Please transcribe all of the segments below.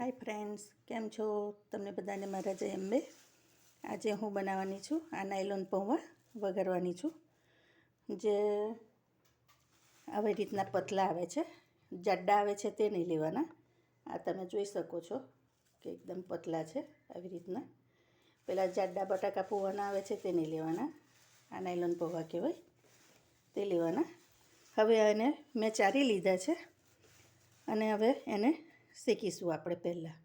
Hi friends, કેમ છો? તમને બધાને મારા જય અંબે. આજે હું બનાવવાની છું આ નાયલોન પૌવા વઘારવાની છું. જે આવી રીતના પતલા આવે છે. જાડા આવે છે તે નહીં લેવાના. આ તમે જોઈ શકો છો કે એકદમ પતલા છે આવી રીતના. પેલા જાડા બટાકા પૌવાના આવે છે તે નહીં લેવાના. આ નાયલોન પૌવા કહેવાય. તે લેવાના. હવે એને મેં ચારી લીધા છે. અને હવે એને શેકીશું આપણે પહેલાં.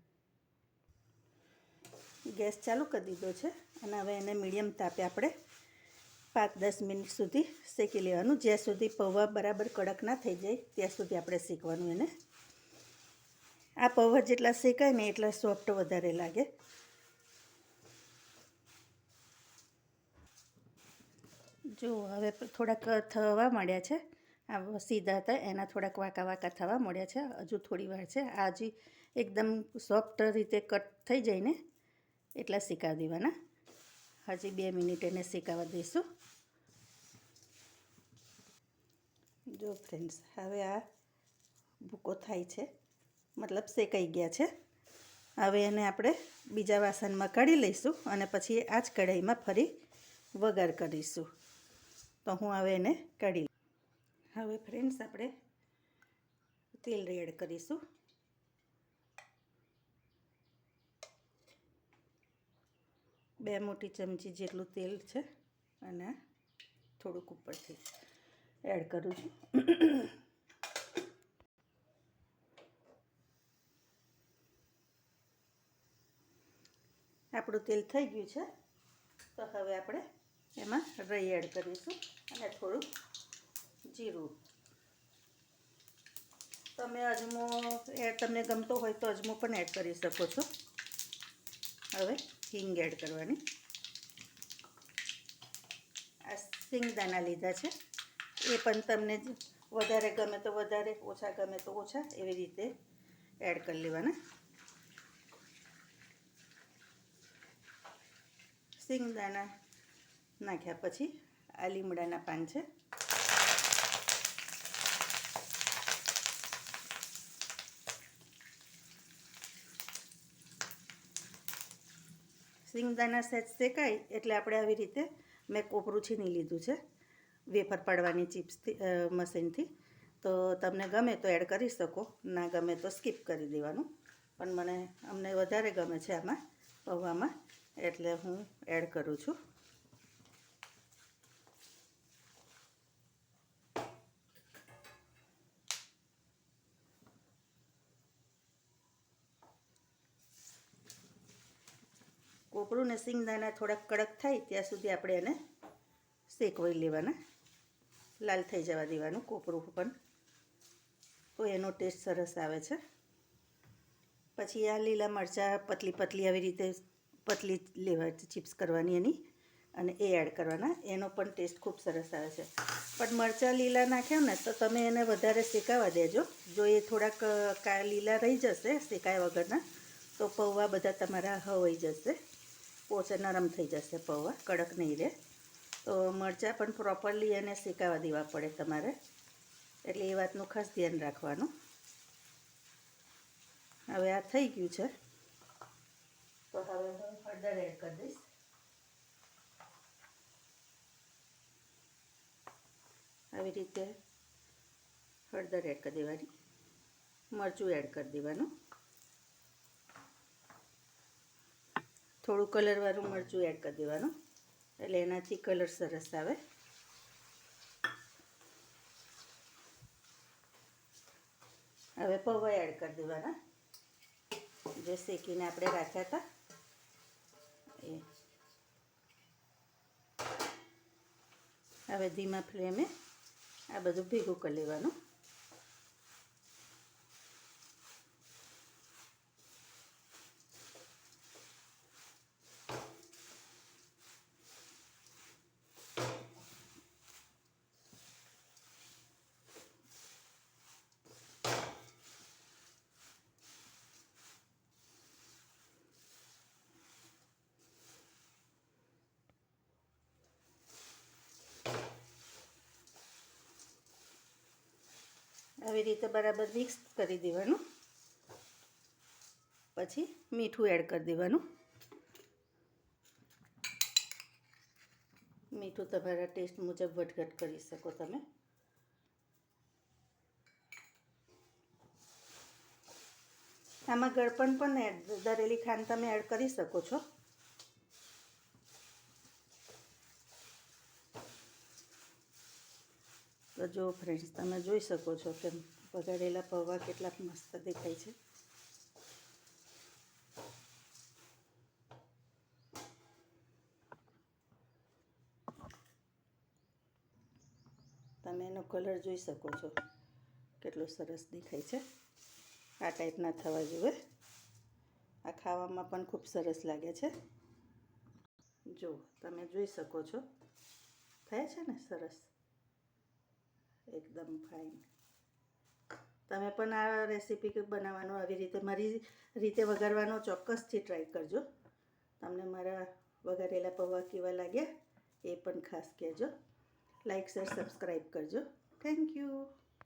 ગેસ ચાલુ કરી દીધો છે અને હવે એને મીડિયમ તાપે આપણે પાંચ દસ મિનિટ સુધી શેકી લેવાનું. જ્યાં સુધી પૌવા બરાબર કડક ના થઈ જાય, ત્યાં સુધી આપણે શેકવાનું એને. આ પૌવા જેટલા શેકાય ને એટલા સોફ્ટ વધારે લાગે. જો હવે થોડાક થવા માંડ્યા છે. આ સીધા હતા, એના થોડાક વાંકા વાંકા થવા મળ્યા છે, હજુ થોડી વાર છે. આ હજી એકદમ સોફ્ટ રીતે કટ થઈ જાય ને એટલા શેકાવી દેવાના. હજી બે મિનિટ એને શેકાવા દઈશું. જો ફ્રેન્ડ્સ હવે આ ભૂકો થાય છે, મતલબ શેકાઈ ગયા છે. હવે એને આપણે બીજા વાસણમાં કાઢી લઈશું અને પછી આ જ કઢાઈમાં ફરી વઘાર કરીશું. તો હું હવે એને કાઢી હવે ફ્રેન્ડ્સ આપણે તેલ એડ કરીશું. બે મોટી ચમચી જેટલું તેલ છે અને થોડુંક ઉપરથી એડ કરું છું. આપણું તેલ થઈ ગયું છે, તો હવે આપણે એમાં રઈ એડ કરીશું અને થોડું જીરું. તમે અજમો એડ તમને ગમતો હોય તો અજમો પણ એડ કરી શકો છો. હવે હિંગ એડ કરવાની. આ સિંગદાણા લીધા છે. એ પણ તમને વધારે ગમે તો વધારે, ઓછા ગમે તો ઓછા એવી રીતે એડ કરી લેવાના. સિંગદાણા નાખ્યા પછી આ લીમડાના પાન છે. સિંગદાણા સેજ શેકાય એટલે આપણે આવી રીતે મેં કોપરું છીની લીધું છે, વેફર પાડવાની ચિપ્સથી મશીનથી. તો તમને ગમે તો એડ કરી શકો, ના ગમે તો સ્કીપ કરી દેવાનું. પણ મને અમને વધારે ગમે છે આમાં પૌવામાં, એટલે હું એડ કરું છું. કોપરું ને સિંગદાણા થોડાક કડક થાય ત્યાં સુધી આપણે એને શેકવાઈ લેવાના. લાલ થઈ જવા દેવાનું કોપરું પણ. તો એનો ટેસ્ટ સરસ આવે છે. પછી આ લીલા મરચાં પતલી પતલી આવી રીતે પતલી લેવા ચિપ્સ કરવાની એની અને એ એડ કરવાના. એનો પણ ટેસ્ટ ખૂબ સરસ આવે છે. પણ મરચાં લીલા નાખ્યા ને તો તમે એને વધારે શેકાવા દેજો. જો એ થોડાક લીલા રહી જશે શેકાયા વગરના, તો પૌવા બધા તમારા હવાઈ જશે. પોચા નરમ થઈ જશે પૌવા, કડક નહીં રહે. તો મરચાં પણ પ્રોપરલી એને શેકાવા દેવા પડે તમારે. એટલે એ વાતનું ખાસ ધ્યાન રાખવાનું. હવે આ થઈ ગયું છે. તો હવે હું હળદર એડ કરી દઈશ. આવી રીતે હળદર એડ કરી દેવાની. મરચું એડ કરી દેવાનું. થોડું કલરવાળું મરચું એડ કરી દેવાનું. એટલે એનાથી કલર સરસ આવે. હવે પૌવા એડ કરી દેવાના. જે શેકીને આપણે રાખ્યા હતા. એ. હવે ધીમા ફ્લેમે આ બધું ભેગું કરી લેવાનું. આવી રીતે બરાબર મિક્સ કરી દેવાનું. પછી મીઠું એડ કરી દેવાનું. મીઠું તમારા ટેસ્ટ મુજબ વટઘટ કરી શકો તમે. આમાં ગળપણ પણ એડ દરેલી ખાંડ તમે એડ કરી શકો છો. જો ફ્રેન્ડ્સ તમે જોઈ શકો છો કે વઘારેલા પૌવા કેટલા મસ્ત દેખાય છે. તમે એનો કલર જોઈ શકો છો. કેટલો સરસ દેખાય છે. આ ટાઈપના થવા જોઈએ આ ખાવામાં પણ ખૂબ સરસ લાગે છે. જો, તમે જોઈ શકો છો. થાય છે ને? સરસ. એકદમ ફાઇન તમે પણ આ રેસીપી બનાવવાનો, આવી રીતે મારી રીતે વઘારવાનો ચોક્કસથી ટ્રાય કરજો. તમને મારા વઘારેલા પૌવા કેવા લાગ્યા એ પણ ખાસ કહેજો. લાઇક શેર સબસ્ક્રાઈબ કરજો. Thank you